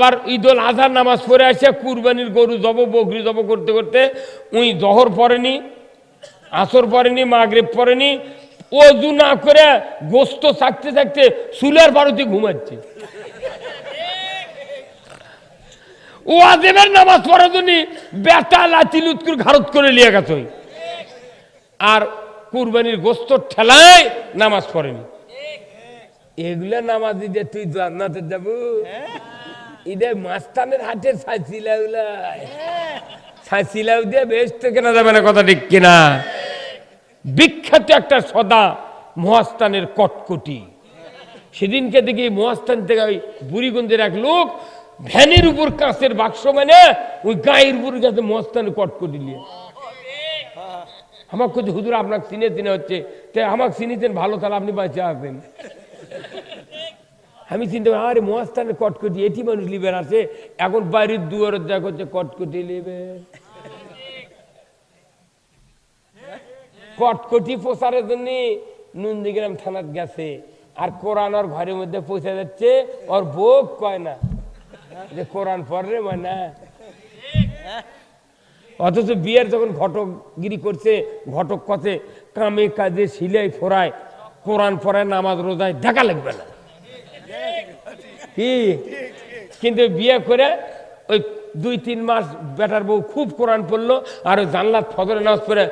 আবার ঈদুল আজহার নামাজ পড়ে আসে, কুরবানির গরু জব, বকরি জব করতে করতে উই জহর পড়েনি, আসর পড়েনি, মাগরিব পড়েনি। অজু না করে গোস্ত থাকতে থাকতে চুলের বারোতে ঘুমাচ্ছে। ও আজেবের নামাজ পড়ার জন্য বেটা লাচি লুৎকুর ঘারত করে লিয়ে গেছে। আর কুরবানির গোস্ত ঠেলায় নামাজ পড়েনি। এগুলা নামাজ দিতে তুই জান্নাতে যাব? ইদে মাস্তানের হাটের ছাইছিলাও ছাইছিলাও দিয়ে তো কেনা যাবে না কথা ঠিক কিনা? বিখ্যাত একটা সদা মহাস্তানের কটকটি। সেদিনকে দেখি মহাস্থান থেকে ওই বুড়িগঞ্জের এক লোক ভ্যানের উপর কাঁচের বাক্স মানে ওই গায়ের উপর গেছে মহাস্থানের কটকটি নিয়ে। আমার কিছু হুজুর, আপনাকে চিনে চিনে হচ্ছে। তাই আমাকে চিনিতেন, ভালো তাহলে আপনি বাঁচে আসবেন আমি চিন্তা করি, আরে মহাস্থানের কটকটি এটি মানুষ লিবেন আছে এখন বাইরের দুয়ারের দেখা হচ্ছে কটকটি লিবে কটকটি প্রচারের জন্য নন্দীগ্রাম থানাত গেছে, আর কোরআন ওর ঘরের মধ্যে পৌঁছে যাচ্ছে, ওর বোক কয় না যে কোরআন পড়রে মানে না অথচ বিয়ের যখন ঘটকগিরি করছে, ঘটক কথে কামে কাজে সিলাই ফোরায় কোরআন পড়ায় নামাজ রোজায় দেখা লাগবে না। কি? কিন্তু বিয়ে করে ওই দুই, তিন মাস বেটার বউ খুব কোরআন পড়ল আর ওই জানলাত ফজরের নামাজ পড়ে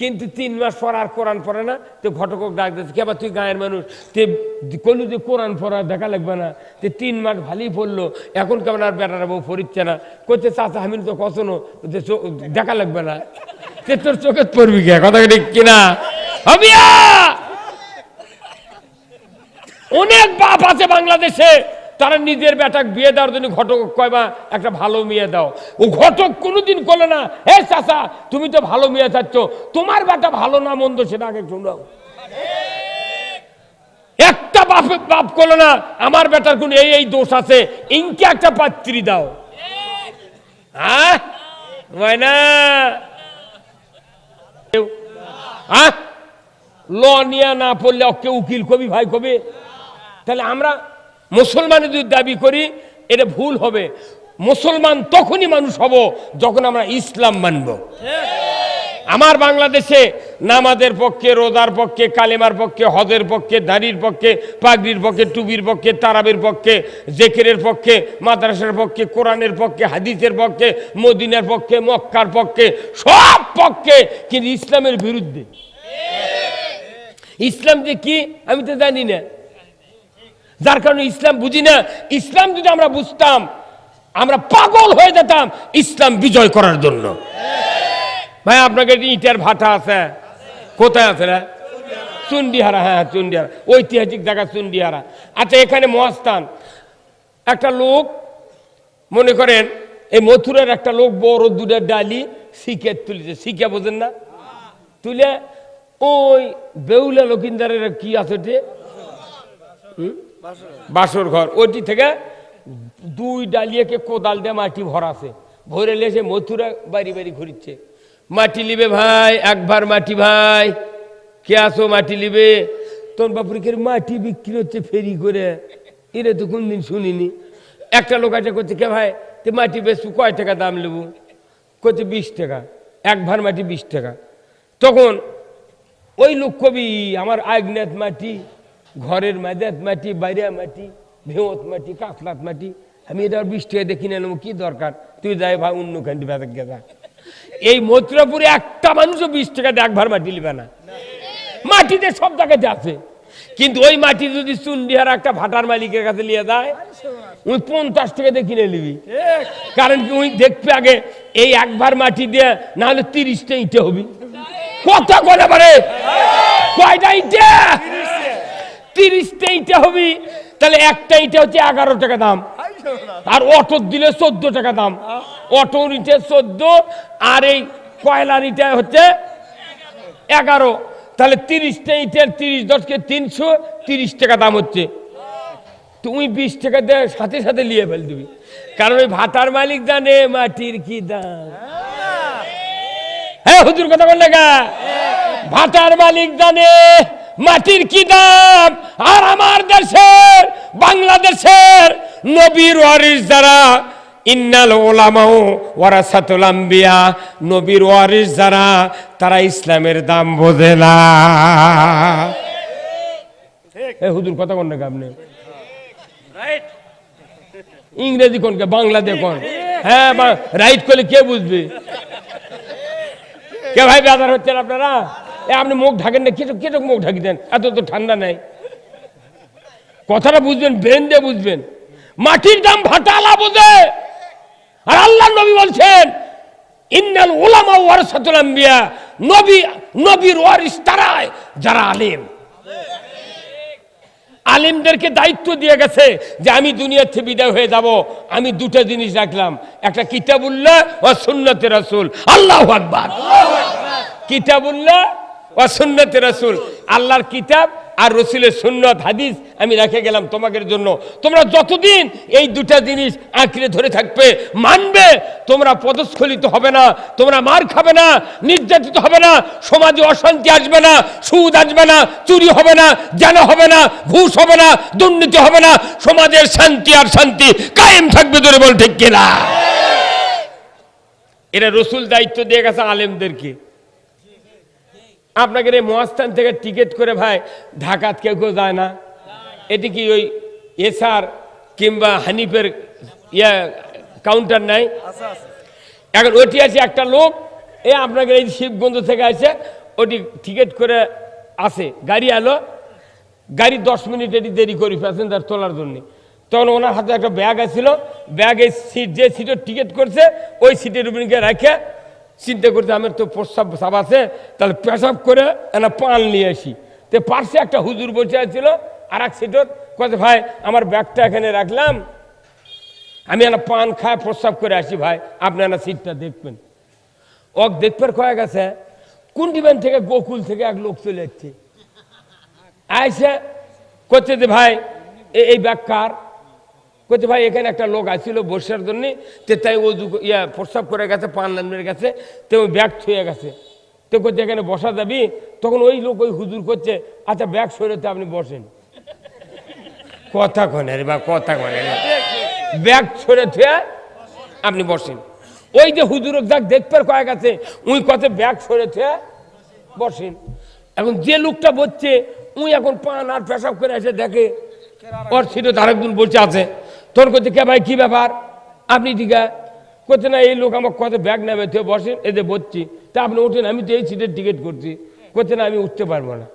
কিন্তু তিন মাস পর আর কোরআন পড়ে না। তো ঘটকক ডাক দিচ্ছে কেবা তুই গায়ের মানুষ? তে কলু যে কোরআন পড়া দেখা লাগবে না। তে তিন মাস ভালোই পড়ল, এখন কেমন আর বেটারা বউ পড়িচ্ছে না? করছে চাচা, আমি তো কখনো যে দেখা লাগবে না। তে তোর চোখে পড়বি কে? কথা কিনা? হবিয়া! অনেক বাপ আছে বাংলাদেশে, তারা নিজের বেটাক বিয়ে দেওয়ার জন্য ঘটক কয় বা একটা ভালো মেয়ে দাও। ও ঘটক কোনোদিন করল না, হে চাচা, তুমি তো ভালো মেয়ে চাচ্ছ, তোমার বেটা ভালো না মন্দ সেটা আগে শুনাও একটা বাপ বাপ করল না, আমার বেটার কোন এই এই দোষ আছে, ইনকে একটা পাত্রী দাও। না ল নিয়ে না পড়লে অকে উকিল কবি, ভাই কবি। তাহলে আমরা মুসলমান যদি দাবি করি, এটা ভুল হবে। মুসলমান তখনই মানুষ হব যখন আমরা ইসলাম মানব। আমার বাংলাদেশে নামাজের পক্ষে, রোজার পক্ষে, কালেমার পক্ষে, হজের পক্ষে, দাড়ির পক্ষে, পাগড়ির পক্ষে টুবির পক্ষে, তারাবের পক্ষে, জেকেরের পক্ষে, মাদ্রাসার পক্ষে, কোরআনের পক্ষে, হাদিসের পক্ষে, মদিনার পক্ষে, মক্কার পক্ষে, সব পক্ষে কিন্তু ইসলামের বিরুদ্ধে। ইসলাম যে কি, আমি তো জানি না। যার কারণে ইসলাম বুঝি না। ইসলাম যদি আমরা বুঝতাম, আমরা পাগল হয়ে যেতাম ইসলাম বিজয় করার জন্য। ভাই, আপনাকে ইটার ভাটা আছে, কোথায় আছে রে? চুন্ডিহারা হ্যাঁ চুন্ডিহারা। ঐতিহাসিক জায়গা চুন্ডিহারা। আচ্ছা এখানে মহাস্থান। একটা লোক, মনে করেন, এই মথুরার একটা লোক বড় দুধের ডালি শিখে তুলেছে। শিখে বোঝেন না? তুলে ওই বেউলা লকিন্দারের কি আছে? হুম? বাসর ঘর। ওইটি থেকে দুই ডালিয়াকে কোদাল দিয়ে মাটি ভরাছে। ভরে লেসে মথুরা বাড়ি বাড়ি ঘুরিচ্ছে। মাটি লিবে ভাই, একবার মাটি ভাই। কে আসো মাটি লিবে তোর বাপুরিকের মাটি বিক্রি হচ্ছে ফেরি করে। এরে তো কোনদিন শুনিনি। একটা লোক আছে করছে কে ভাই, তে মাটি বেশ কয় টাকা দাম নেব? করছে বিশ টাকা। এক ভার মাটি বিশ টাকা। তখন ওই লোক কবি, আমার আগনাথ মাটি ঘরের মাদাত মাটি, বাইরা মাটি ভেঁত মাটি কাতলাত মাটি। আমি এটা বিশ টাকা দেখি না নেব কি দরকার? তুই যাই ভাই, অন্য খান্ডি ভেতর গেছা এই মথুরাপুরে একটা মানুষও বিশ টাকা দিয়ে এক ভার মাটি লিবে না। মাটিতে সব জায়গাতে আছে। কিন্তু ওই মাটি যদি চুন্ডিহার একটা ভাটার মালিকের কাছে নিয়ে যায় ওই পঞ্চাশ টাকা দিয়ে কিনে নিবি। কারণ কি ওই দেখবে আগে এই একবার মাটি দিয়ে না হলে তিরিশটা ইটে হবি। কত করে পারে কয়টা ইটে? তিরিশটা ইটা হবি। তাহলে একটা ইটে হচ্ছে এগারো টাকা দাম। আর অটো দিলে চোদ্দ টাকা দাম। অটো ইটে চোদ্দ, আর এই কয়লার ইটা হচ্ছে এগারো। তাহলে তিরিশটা ইটের তিরিশ দশকে তিনশো, তিরিশ টাকা দাম হচ্ছে। তুমি বিশ টাকা দিয়ে সাথে সাথে নিয়ে ফেল দিবি। কারণ ওই ভাতার মালিক জানে মাটির কি দাম। হ্যাঁ হুজুর কথা বললে গা? ভাতার মালিক জানে মাটির কি দাম? আর আমার দেশের বাংলাদেশের নবীর ওয়ারিস যারা ইন্নাল ওলামাও ওয়ারাসাতুল আম্বিয়া নবীর ওয়ারিস যারা তারা ইসলামের দাম বোঝে না। এ হুজুর কথা কোন নাকি আপনি ইংরেজি কোনকে? বাংলা দিয়ে কোন হ্যাঁ রাইট করলে কে বুঝবে? কে ভাই বেদার হচ্ছেন আপনারা? আপনি মুখ ঢাকেন না কেটক কেটক মুখ ঢাকি দেন? এত তো ঠান্ডা নেই। কথাটা বুঝবেন, ব্রেন দিয়ে বুঝবেন। মাটির দাম ভাটালা বোঝে। আর আল্লাহ নবী বলছেন, ইন্নাল ওলামা ওয়ারসাতুল আম্বিয়া। নবী, নবীর ওয়ারিস তারায়, যারা আলেম। আলিমদেরকে দায়িত্ব দিয়ে গেছে যে আমি দুনিয়ার থেকে বিদায় হয়ে যাব। আমি দুটো জিনিস রাখলাম। একটা কিতাবুল্লাহ ও সুন্নতে রাসূল। আল্লাহু আকবার। কিতাবুল্লাহ ও রসুল। আল্লাহর কিতাব আর রসুলের সুন্নত, হাদিস আমি রেখে গেলাম তোমাদের জন্য। তোমরা যতদিন এই দুটা জিনিস আঁকড়ে ধরে থাকবে, মানবে, তোমরা পদস্খলিত হবে না, তোমরা মার খাবে না, নির্যাতিত হবে না, সমাজে অশান্তি আসবে না, সুদ আসবে না, চুরি হবে না, জানা হবে না, ঘুষ হবে না, দুর্নীতি হবে না, সমাজের শান্তি আর শান্তি কায়েম থাকবে ধরে বল ঠিক কিনা? এরা রসুল দায়িত্ব দিয়ে গেছে আলেমদেরকে। আপনাকে এই মহাস্থান থেকে টিকিট করে ভাই ঢাকাত কেউ কেউ যায় না। এটি কি ওই এসআর কিংবা হানিফের ইয়া কাউন্টার নাই? এখন ওটি আছে একটা লোক এ আপনাকে এই শিবগঞ্জ থেকে আছে ওটি টিকিট করে আসে গাড়ি আলো। গাড়ি দশ মিনিট এটি দেরি করি প্যাসেঞ্জার তোলার জন্য। তখন ওনার হাতে একটা ব্যাগ আছিল ব্যাগে সিট যে সিটের টিকিট করছে ওই সিটের উপরে রেখে চিন্তা করতে আমার তো প্রস্রাব সাব আছে, তাহলে পেশাব করে একটা পান নিয়ে আসি। তো পার্শ্বে একটা হুজুর বসে আছিল আর এক সিটত কত ভাই, আমার ব্যাগটা এখানে রাখলাম। আমি একটা পান খায় প্রস্রাব করে আসি, ভাই, আপনি একটা সিটটা দেখবেন। ওক দেখবার কয়ে গেছে, কুন্ডিবেন থেকে গোকুল থেকে এক লোক চলে যাচ্ছে আইসে করছে যে ভাই এই ব্যাগ কার? করছে ভাই, এখানে একটা লোক আসছিল বসার জন্য, তে তাই ও ইয়া, প্রস্রাব করে গেছে, পান নামের গেছে, তো ওই ব্যাগ ছুঁয়ে গেছে। তো করছে এখানে বসা যাবি? তখন ওই লোক, ওই হুজুর করছে আচ্ছা ব্যাগ সরেতে আপনি বসেন। কথা কনে রে বা, কথা কনে ব্যাগ ছড়ে থুয়ে আপনি বসেন। ওই যে হুজুর যাক দেখবার কয়েক আছে উই কত ব্যাগ সরে থুয়ে বসেন। এখন যে লোকটা বসছে, উই এখন পান আর পেশাব করে এসে দেখে, ওর সিটে আরেকজন বসে আছে। তোর করছে কে ভাই, কি ব্যাপার? আপনি দিঘা করছে না, এই লোক আমার কত ব্যাগ নেবে তুই বসেন এতে বসছি। তা আপনি উঠেন, আমি তো এই সিটের টিকিট করছি। করছে না, আমি উঠতে পারব না।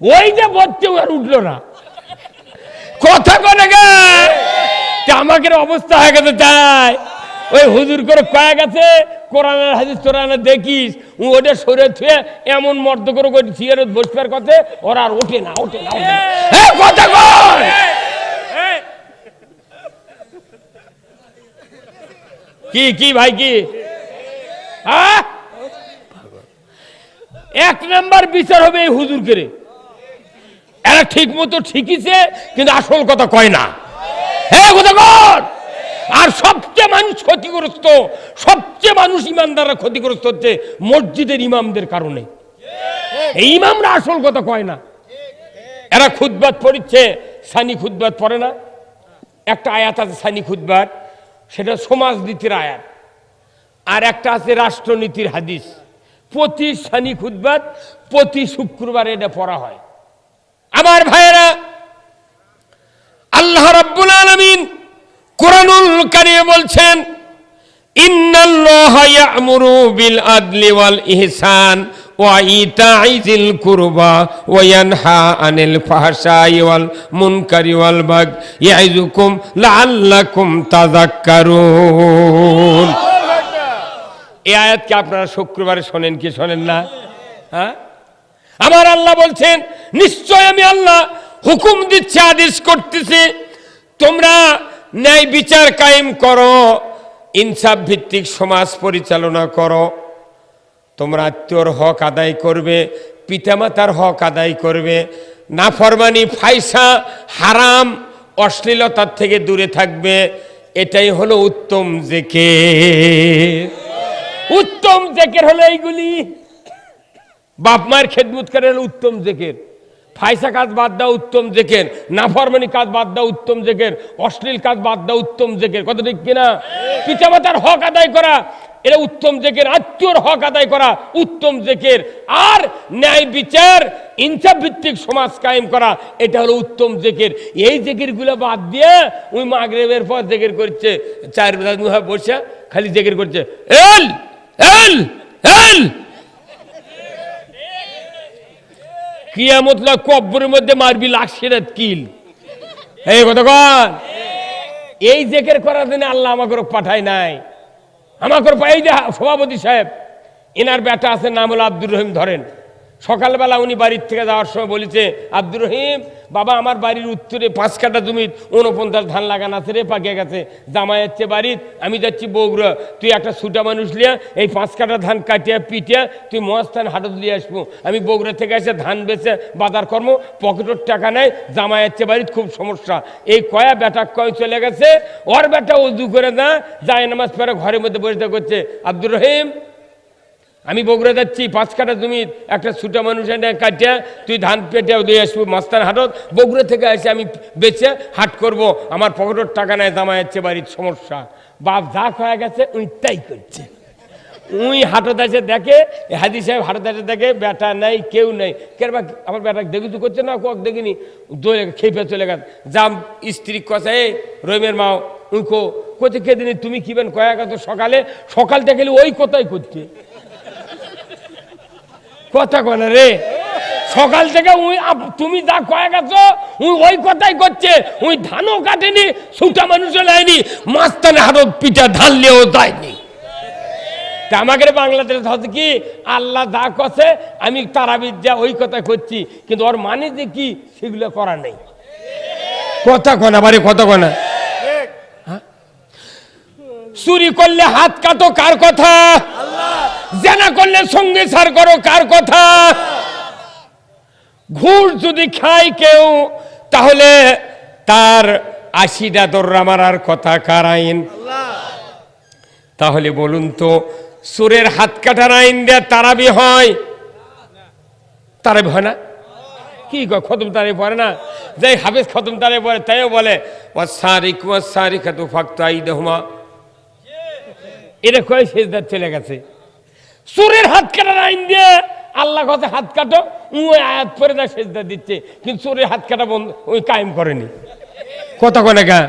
ওই যে বসছে আর উঠল না। কথা কনে গে তা আমাকে অবস্থা হয়ে গেছে, তাই। ওই হুজুর করে কয়ে গেছে, কোরআনের হাদিস তোরানে দেখিস? ওটা সরে থুয়ে এমন মর্দ করে চেয়ারত বসবার কথা, ওরা আর ওঠে না ওঠে না কথা কন কি কি ভাই, কি? হ্যাঁ? এক নাম্বার বিচার হবে এই হুজুর করে এরা ঠিক মতো ঠিকিছে কিন্তু আসল কথা কয় না। হ্যাঁ আর সবচেয়ে মানুষ ক্ষতিগ্রস্ত, সবচেয়ে মানুষ ইমানদাররা ক্ষতিগ্রস্ত হচ্ছে মসজিদের ইমামদের কারণে। ইমামরা আসল কথা কয় না। এরা খুদবাত পড়িচ্ছে, সানি খুদবাদ পড়ে না। একটা আয়াত আছে, সানি খুদবাত সেটা সমাজনীতির আয়াত। আর একটা আছে রাষ্ট্রনীতির হাদিস। প্রতি সানি খুদবাত প্রতি শুক্রবার এটা পড়া হয়। আমার ভাইয়েরা, আল্লাহ রাব্বুল আলামিন কোরআনুল কারিমে বলছেন, ইন্নাল্লাহা ইয়া'মুরু বিল আদলি ওয়াল ইহসান। ওয়া ইতা'i যিল কুরবা ওয়া ইয়ানহা আনিল ফাহশাই ওয়াল মুনকারি ওয়াল বাগ ইয়াইযুকুম লাআল্লাকুম তাযাক্কারুন। এই আয়াতকে আপনারা শুক্রবারে শোনেন কি শোনেন না? হ্যাঁ? আমার আল্লাহ বলছেন, নিশ্চয় আমি আল্লাহ হুকুম দিচ্ছে, আদেশ করতেছি। তোমরা ন্যায় বিচার কায়েম করো, ইনসাফ ভিত্তিক সমাজ পরিচালনা করো। তোমরা আত্মীয়র হক আদায় করবে, পিতামাতার হক আদায় করবে। নাফরমানি ফাইসা হারাম, অশ্লীলতার থেকে দূরে থাকবে। এটাই হলো উত্তম জেকে উত্তম জেকের হলো এইগুলি। বাপ মায়ের খেদমত করে হলো উত্তম জেকের। ফাইসা কাজ বাদ দাও, উত্তম জেকের। নাফরমানি কাজ বাদ দাও, উত্তম জেকের। অশ্লীল কাজ বাদ দাও, উত্তম জেকের। কত ঠিক কিনা? পিতামাতার হক আদায় করা। এটা উত্তম জেকের আত্মীয়র হক আদায় করা, উত্তম জেকের আর ন্যায় বিচার, ইনসাফ ভিত্তিক সমাজ কায়েম করা, এটা হলো উত্তম জেকের এই জেকেরগুলো বাদ দিয়ে ওই মাগরেবের পর জেকের করছে চার বসে খালি জেকের করছে, এল এল এল! কিয়ামত কব্বরের মধ্যে মারবি লাশের কিল। এই কতক্ষণ এই জেকের করার জন্য আল্লাহ আমাকে পাঠায় নাই। আমাকে পাই যে সভাপতি সাহেব এনার বেটা আছে নাম হলো আব্দুর রহিম ধরেন। সকালবেলা উনি বাড়ির থেকে যাওয়ার সময় বলেছে, আব্দুর রহিম, বাবা আমার বাড়ির উত্তরে পাঁচ কাটা জমিত উনপঞ্চাশ ধান লাগানো আছে রে পাকিয়ে গেছে। জামাই যাচ্ছে বাড়ির, আমি যাচ্ছি বগুড়া। তুই একটা ছুটা মানুষ লিয়া, এই পাঁচ কাটা ধান কাটিয়া পিটিয়া তুই মস্তান হাটত নিয়ে আসব। আমি বগুড়া থেকে এসে ধান বেচে বাজার কর্ম পকেটের টাকা নেয় জামাই যাচ্ছে বাড়ির খুব সমস্যা। এই কয়া বেটা কয় চলে গেছে, ওর বেটা উজু করে না, যায় নামাজ পরে ঘরের মধ্যে বসে করছে আব্দুর রহিম আমি বগুড়া যাচ্ছি, পাঁচ কাটা জমি, একটা ছুটা মানুষ কাটিয়া, তুই ধান পেটে দিয়ে আসব মাস্তান হাটত। বগুড়া থেকে এসে আমি বেচে হাট করব। আমার পকেটের টাকা নেয় জামা যাচ্ছে বাড়ির সমস্যা। বাপ যা হয়ে গেছে উনি তাই করছে। উই হাটত এসে দেখে হাজি সাহেব হাটত এসে দেখে, বেটা নাই, কেউ নেই। কেরবা আমার বেটা দেখি তো করছে না কক দেখিনি। দোলে খেপে চলে গেছে। যাম স্ত্রী কষা এই রহিমের মাও উই কো কোথা কে দিনি তুমি কিবেন কয়া গেছো সকালে? সকালটা গেলে ওই কোথায় করতে কথা কনে রে। সকাল থেকে উই তুমি যা কয়ে গেছো উই ওই কথাই করছে। উই ধানও কাটেনি ছুটা মানুষও নেয়নি মাস্তানে হারত পিঠা ধান নিয়েও যায়নি। তা আমাদের বাংলাদেশ হচ্ছে কি আল্লাহ যা কছে আমি তারাবিদ যা ওই কথা করছি কিন্তু ওর মানে যে কি সেগুলো করা নেই। কথা কনা বাড়ি কথা কনা চুরি করলে হাত কাটো কার কথা? জেনা করলে সঙ্গে সার করো, কার কথা? ঘুষ যদি খায় কেউ, তাহলে তার আশিটা দর্রা মারার কথা কার আইন? তাহলে বলুন তো, সুরের হাত কাটার আইন দেয়া তারাবি হয়? তারাবি হয় না? কি খতম তারে পড়ে না? যাই হাফেজ খতম তারে পড়ে, তাইও বলে ও সারিক ও সারিক তো ফাক্ত আই দেহমা এটা কয়ে শেষদার চলে গেছে? সুরের হাত কাটার আইন দিয়ে আল্লাহ কথা হাত কাটো ওই আয়াত পরে না সেজদা দিচ্ছে। কিন্তু সুরের হাত কাটা বন্ধ ওই কায়েম করেনি। কথা কনে গা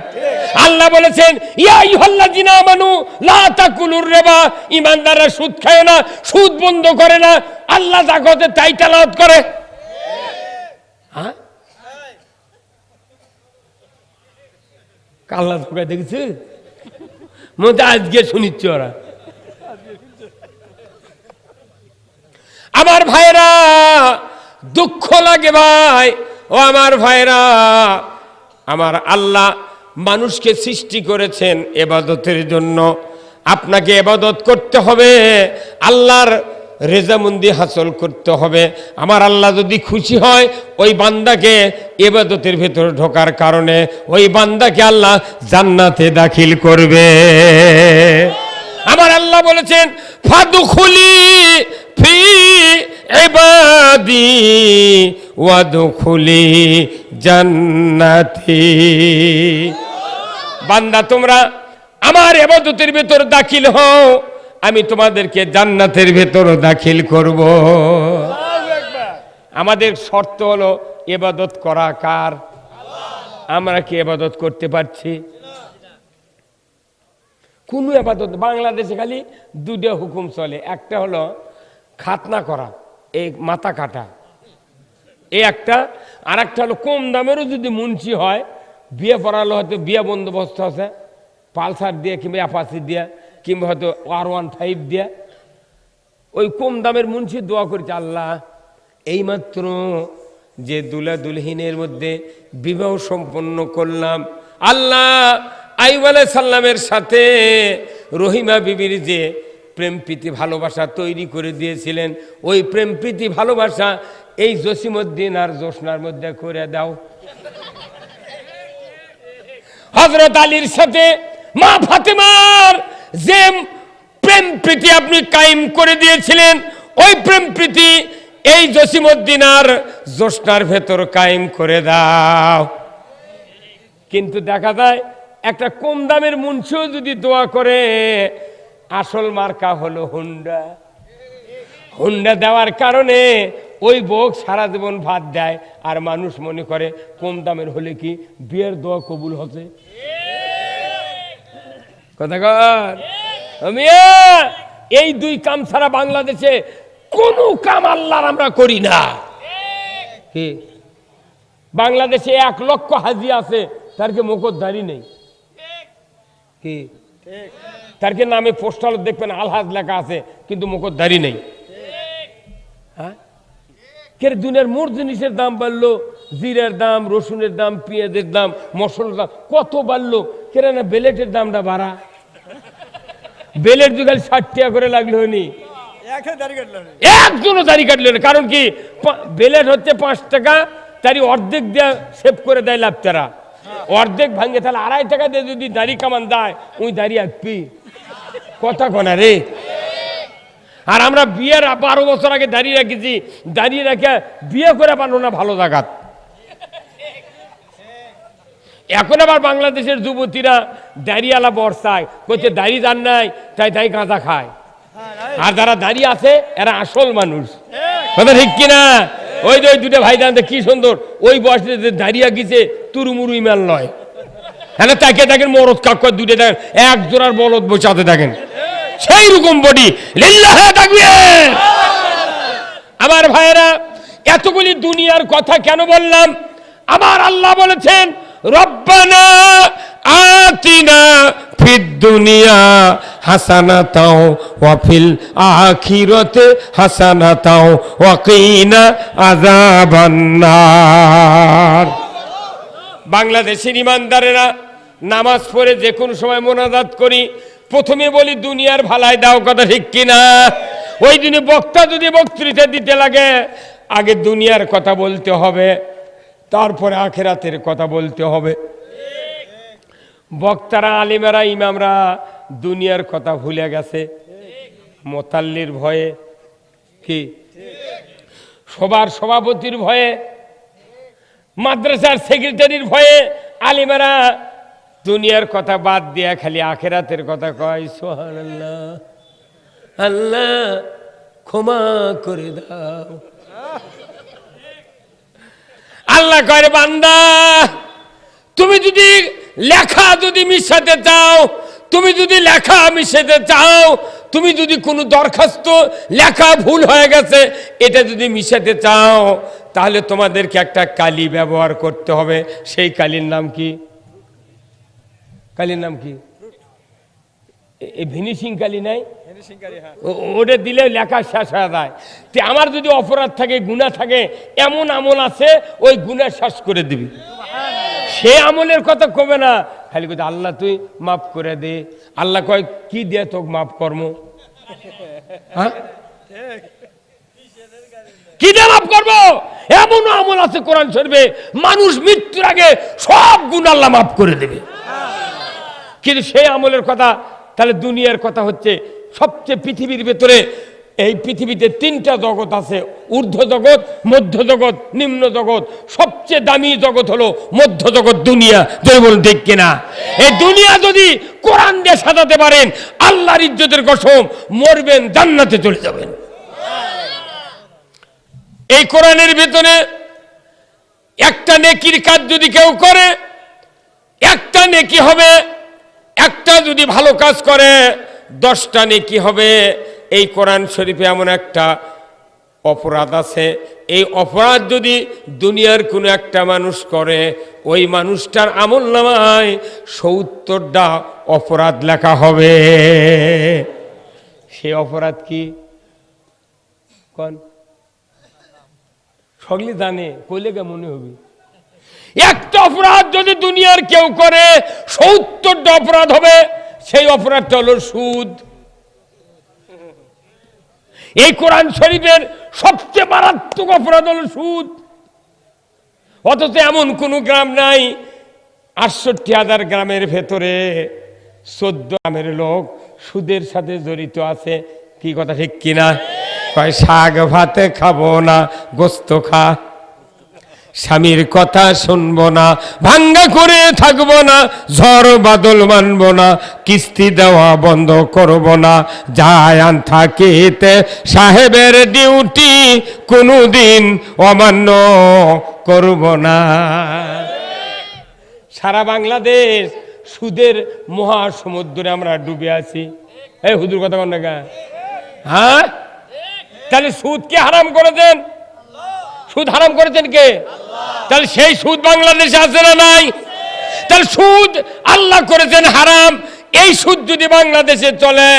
আল্লাহ বলেছেন, ইয়া আমানু, লা তাকুলুর রিবা ইমানদাররা সুদ খায় না, সুদ বন্ধ করে না, আল্লাহ কথা তাই তেলাওয়াত করে। হ্যাঁ? আল্লাহ তোকে দেখেছি মধ্যে আজকে শুনিচ্ছি ওরা আমার ভাইরা, দুঃখ লাগে ভাই। ও আমার ভাইরা, আমার আল্লাহ মানুষকে সৃষ্টি করেছেন এবাদতের জন্য। আপনাকে এবাদত করতে হবে, আল্লাহর রেজামন্দি হাসল করতে হবে। আমার আল্লাহ যদি খুশি হয়, ওই বান্দাকে এবাদতের ভেতর ঢোকার কারণে ওই বান্দাকে আল্লাহ জান্নাতে দাখিল করবে। আমার আল্লাহ বলেছেন, ফাদুখুলি ফি ইবাদি ওয়াদুখুলি জান্নাতি। বান্দা, তোমরা আমার এবাদতের ভেতর দাখিল হও, আমি তোমাদেরকে জান্নাতের ভেতর দাখিল করব। আমাদের শর্ত হলো এবাদত করা কার? আমরা কি এবাদত করতে পারছি? কোনো আপাতত বাংলাদেশে খালি দুটো হুকুম চলে। একটা হলো খাতনা করা। এই মাথা কাটা। এই একটা। আর একটা হলো, কম দামেরও যদি মুন্সি হয়, বিয়ে পড়ালো হয়তো বিয়ে বন্দোবস্ত আছে, পালসার দিয়ে কিংবা অ্যাপাসি দিয়ে, কিংবা হয়তো আর ওয়ান ফাইভ দিয়ে। ওই কম দামের মুন্সি দোয়া করছে, আল্লাহ, এইমাত্র যে দুলা দুলহিনের মধ্যে বিবাহ সম্পন্ন করলাম, আল্লাহ আইব আলাই সাল্লামের সাথে রহিমা বিবির যে প্রেম প্রীতি ভালোবাসা তৈরি করে দিয়েছিলেন। ওই প্রেম প্রীতি ভালোবাসা এই জসিমুদ্দিন আর জোসনার মধ্যে করে দাও। হজরত আলীর সাথে মা ফাতেমার যে প্রেম প্রীতি আপনি কায়েম করে দিয়েছিলেন, ওই প্রেম প্রীতি এই জসিমুদ্দিন আর জোসনার ভেতর কায়েম করে দাও। কিন্তু দেখা যায়, একটা কম দামের মুন্সিও যদি দোয়া করে আসল মার্কা হলো হুন্ডা। হুন্ডা দেওয়ার কারণে ওই বোক সারা জীবন ভাত দেয়, আর মানুষ মনে করে, কম দামের হলে কি বিয়ের দোয়া কবুল হতে? কথা এই দুই কাম ছাড়া বাংলাদেশে কোনো কাম আল্লাহর আমরা করি না। বাংলাদেশে এক লক্ষ হাজি আছে, তার কি মুখোদ্ধারি নেই? কি? কি নামে পোস্টাল দেখবেন আলহাজ লেখা আছে কিন্তু মুখোদ্ধারি নেই। হ্যাঁ? কে দুনিয়ার মোট জিনিসের দাম বাড়লো? জিরের দাম রসুনের দাম পেঁয়াজের দাম মশলার দাম কত বাড়লো? কেন না বেলেটের দামটা বাড়া? বেলেট যুগাল ষাট টাকা করে লাগল নি। একজনও দাড়ি কাটলো না কারণ কি? বেলেট হচ্ছে পাঁচ টাকা তারই অর্ধেক দিয়ে সেভ করে দেয় লাভ তারা অর্ধেক ভাঙে তাহলে আড়াই টাকা দিয়ে যদি দাড়ি কামান দেয় ওই দাড়ি একপি কথা কনা রে। আর আমরা বিয়ের বারো বছর আগে দাঁড়িয়ে রেখেছি, দাঁড়িয়ে রেখে বিয়ে করে পারল না ভালো জাগাত। এখন আবার বাংলাদেশের যুবতীরা দাঁড়িয়ালা বর্ষায় করছে দাড়ি দান নাই, তাই তাই গাঁজা খায়। আর যারা দাঁড়িয়ে আছে, এরা আসল মানুষ। কথা ঠিক কিনা? ওই যে ওই দুটো ভাই জানতে কি সুন্দর, ওই বয়সে দাঁড়িয়ে গেছে তুরুমুরু ইমাল নয়। হ্যাঁ তাকে দেখেন, মরদ কাক্কর দুটো দেখেন, এক জোড়ার বলদ বসাতে দেখেন। সেই রকম বডি, লিল্লাহ থাকবে আমার ভাইয়েরা, এতগুলি দুনিয়ার কথা কেন বললাম? আমার আল্লাহ বলেছেন, রব্বানা আতিনা ফিদ দুনিয়া হাসানাতাও ওয়া ফিল আখিরাতে হাসানাতাও ওয়া কিনা আযাবান্নার বাংলাদেশের ইমানদারেরা নামাজ পড়ে যে কোনো সময় মোনাজাত করি, প্রথমে বলি, দুনিয়ার ভালাই দাও কথা ঠিক কিনা? ওই দিনে বক্তা যদি বক্তৃতা দিতে লাগে, আগে দুনিয়ার কথা বলতে হবে, তারপরে আখেরাতের কথা বলতে হবে। বক্তারা, আলিমেরা, ইমামরা, দুনিয়ার কথা ভুলে গেছে। মোতাল্লির ভয়ে কি? সবার সভাপতির ভয়ে? মাদ্রাসার সেক্রেটারির ভয়ে? আলিমেরা দুনিয়ার কথা বাদ দিয়া খালি আখেরাতের কথা কয় সোহান আল্লাহ আল্লাহ, ক্ষমা করে দাও। আল্লাহ কয়, বান্দা, তুমি যদি লেখা যদি মিশাতে চাও, তুমি যদি লেখা মিশাতে চাও, তুমি যদি কোনো দরখাস্ত লেখা ভুল হয়ে গেছে, এটা যদি মিশাতে চাও, তাহলে তোমাদেরকে একটা কালি ব্যবহার করতে হবে। সেই কালির নাম কি? কালির নাম কি? ভিনিশিং কালি নাই? ও- ওটা দিলে লেখা শেষ হয়ে যায়। তে আমার যদি অপরাধ থাকে গুণা থাকে এমন আমল আছে ওই গুণা শেষ করে দিবি। সে আমলের কথা কবে না? খালি কথা আল্লাহ তুই মাফ করে দে। আল্লাহ কয় কি দিয়ে তোকে মাফ কর্ম হ্যাঁ? কি দিয়ে মাফ করব? এমন আমল আছে কোরআন শরীফে মানুষ মৃত্যুর আগে সব গুণ আল্লাহ মাফ করে দেবে। কিন্তু সেই আমলের কথা, তাহলে দুনিয়ার কথা হচ্ছে সবচেয়ে পৃথিবীর ভেতরে এই পৃথিবীতে তিনটা জগৎ আছে, ঊর্ধ্ব জগৎ, মধ্য জগৎ, নিম্ন জগৎ। সবচেয়ে দামি জগৎ হলো মধ্য জগৎ, দুনিয়া। যদি বলুন, ঠিক কিনা? এই দুনিয়া যদি কোরআন দিয়ে সাজাতে পারেন, আল্লাহর ইজ্জতের কসম, মরবেন, জান্নাতে চলে যাবেন। এই কোরআনের ভেতরে একটা নেকির কাজ যদি কেউ করে, একটা নেকি হবে একটা যদি ভালো কাজ করে, দশটা নেকি হবে। এই কোরআন শরীফে এমন একটা অপরাধ আছে। এই অপরাধ যদি দুনিয়ার কোনো একটা মানুষ করে, ওই মানুষটার আমল নামায় সত্তরটা অপরাধ লেখা হবে। সে অপরাধ কি? কন? সকলে জানে, কইলে কে মনে হবে? একটা অপরাধ যদি দুনিয়ার কেউ করে, সত্তরটা অপরাধ হবে, সেই অপরাধটা হলো সুদ। এই কোরআন শরীফের সবচেয়ে মারাত্মক অপরাধ হলো সুদ। অথচ এমন কোনো গ্রাম নাই, আটষট্টি হাজার গ্রামের ভেতরে চোদ্দ গ্রামের লোক সুদের সাথে জড়িত আছে। কি কথা ঠিক কিনা? কয়, শাক ভাতে খাব না, গোস্ত খা। স্বামীর কথা শুনব না, ভাঙ্গা করে থাকব না, ঝড় বাদল মানব না, কিস্তি দেওয়া বন্ধ করব না। যায় আন থাকিতে সাহেবের ডিউটি কোনোদিন অমান্য করব না। সারা বাংলাদেশ সুদের মহাসমুদ্রে আমরা ডুবে আছি। এই হুদুর কথা বল না হ্যাঁ? তাহলে সুদ কে হারাম করেছেন সুদ হারাম করেছেন কে? তাহলে সেই সুদ বাংলাদেশে আছে না নাই? তাহলে সুদ আল্লাহ করেছেন হারাম। এই সুদ যদি বাংলাদেশে চলে,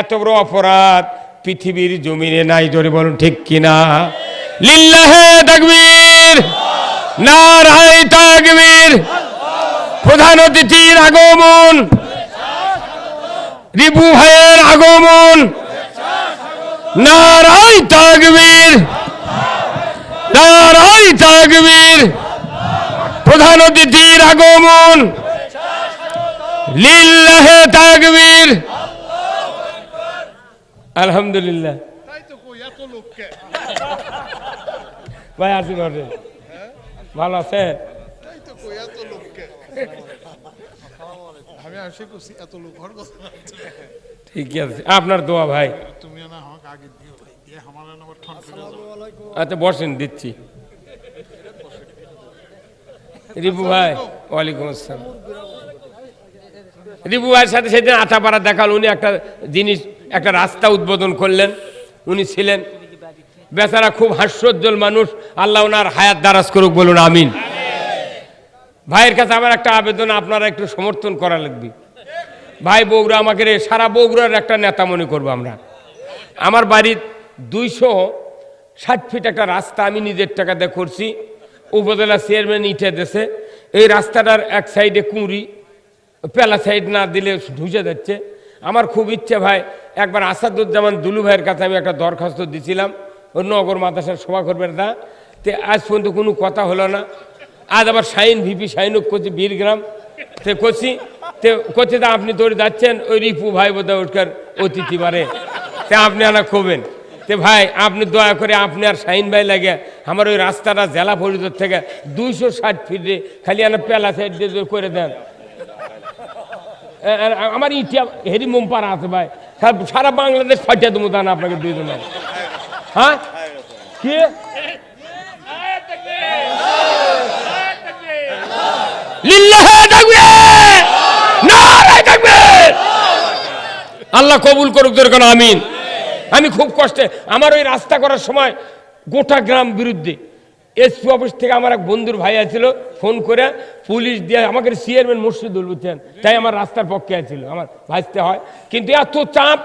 এত বড় অপরাধ পৃথিবীর জমিনে নাই, জোরে বলুন ঠিক কিনা? লিল্লাহে তাকবীর, নারায় তাকবীর। প্রধান অতিথির আগমন, রিপু ভাইয়ের আগমন, নারায় তাকবীর। নারায় তাকবীর প্রধান অতিথির আগমন। লিল্লাহে তাকবীর আলহামদুলিল্লাহ। ভাই আসুন ভালো আছে? আমি এত লোক। ঠিক আছে। আপনার দোয়া ভাই। তুমি না আমাকে আগে আচ্ছা বসেন, দিচ্ছি। রিপু ভাই, ওয়ালাইকুম আসসালাম। রিপু ভাইয়ের সাথে সেদিন আটাপাড়া দেখাল, উনি একটা জিনিস, একটা রাস্তা উদ্বোধন করলেন। উনি ছিলেন বেচারা খুব হাস্যোজ্জ্বল মানুষ। আল্লাহ ওনার হায়াত দারাজ করুক, বলুন, আমিন। ভাইয়ের কাছে আমার একটা আবেদন, আপনারা একটু সমর্থন করা লাগবে। ভাই বগুড়া আমাকে সারা বগুড়ার একটা নেতা মনে করব আমরা। আমার বাড়ির দুইশো ষাট ফিট একটা রাস্তা আমি নিজের টাকাতে করছি। উপজেলা চেয়ারম্যান ইটে দেশে এই রাস্তাটার এক সাইডে কুঁড়ি, পেলা সাইড না দিলে ঢুসে যাচ্ছে। আমার খুব ইচ্ছে ভাই, একবার আসাদুজ্জামান দুলু ভাইয়ের কাছে আমি একটা দরখাস্ত দিছিলাম। ওর নগর মাদ্রাসার সভা করবেন না। তে আজ পর্যন্ত কোনো কথা হলো না। আজ আবার শাইন ভিপি শাইনুক করছি বীরগ্রাম। তে করছি। তে করছে তা আপনি তোর যাচ্ছেন। ওই রিপু ভাই বোধহয় ওটকার অতিথি বারে। তে আপনি আনা খোবেন। তে ভাই, আপনি দয়া করে আপনি আর শাহিন ভাই লাগে, আমার ওই রাস্তাটা জেলা পরিষদ থেকে দুইশো ষাট ফিটে খালি আনা পেলা সাইড দিয়ে করে দেন। আমার ইটিয়া, হেরি মোমপাড়া আছে ভাই সারা- বাংলাদেশ ফাটিয়ে দেবো দান আপনাকে দুই দিন হ্যাঁ? কি! আল্লাহ কবুল করুক দরকার আমিন। আমি খুব কষ্টে আমার ওই রাস্তা করার সময় গোটা গ্রাম বিরুদ্ধে। এসপি অফিস থেকে আমার এক বন্ধুর ভাই আছিল ফোন করে পুলিশ দিয়ে আমাকে চেয়ারম্যান মুর্শিদুল বুঝছেন তাই আমার রাস্তার পক্ষে আছিল আমার ভাজতে হয়। কিন্তু এত চাপ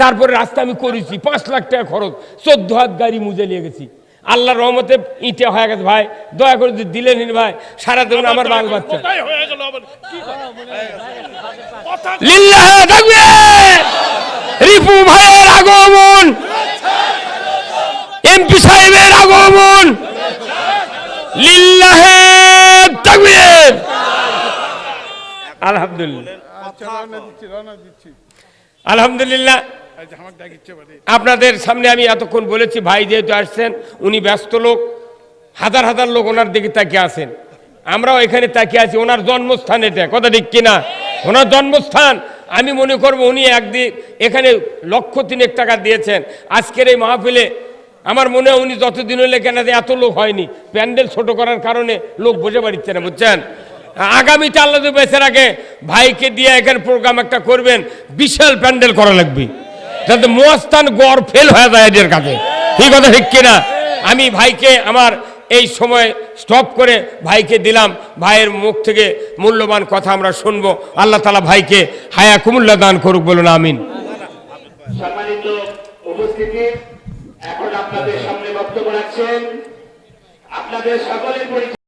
তারপরে রাস্তা আমি করেছি পাঁচ লাখ টাকা খরচ চোদ্দ হাত গাড়ি মুজে নিয়ে গেছি। আল্লাহর রহমতে ইটে হয়ে গেছে ভাই দয়া করে যদি দিলেন ভাই সারা দিন আমার বাল বাচ্চা। হয়ে লিল্লাহে তাকবীর রিপু ভাইয়ের আগমন। এমপি সাহেবের আগমন। লিল্লাহে তাকবীর। আলহামদুলিল্লাহ। আলহামদুলিল্লাহ। আপনাদের সামনে আমি এতক্ষণ বলেছি, ভাই যেহেতু আসছেন, উনি ব্যস্ত লোক, হাজার হাজার লোক ওনার দিকে তাকিয়ে আছেন। আমরাও এখানে তাকিয়ে আছি, ওনার জন্মস্থান এটা, কথা ঠিক কিনা? ওনার জন্মস্থান। আমি মনে করব উনি একদিন এখানে লক্ষ তিনেক টাকা দিয়েছেন। আজকের এই মাহফিলে আমার মনে হয় উনি যতদিন হলে কেন এত লোক হয়নি। প্যান্ডেল ছোট করার কারণে লোক বুঝে পারছে না, বুঝছেন? আগামীতে আল্লাহ বেঁচে রাখে, ভাইকে দিয়ে এখানে প্রোগ্রাম একটা করবেন, বিশাল প্যান্ডেল করা লাগবে। যাতে মস্তান গড় ফেল হয়ে যায় এদের কাছে। এই কথা, ঠিক কিনা? আমি ভাইকে, আমার এই সময় স্টপ করে ভাইকে দিলাম। ভাইয়ের মুখ থেকে মূল্যবান কথা আমরা শুনব। আল্লাহ তালা ভাইকে হায়া কুমুল্লা দান করুক বলুন, আমিন। আপনাদের সকলের পরিচয়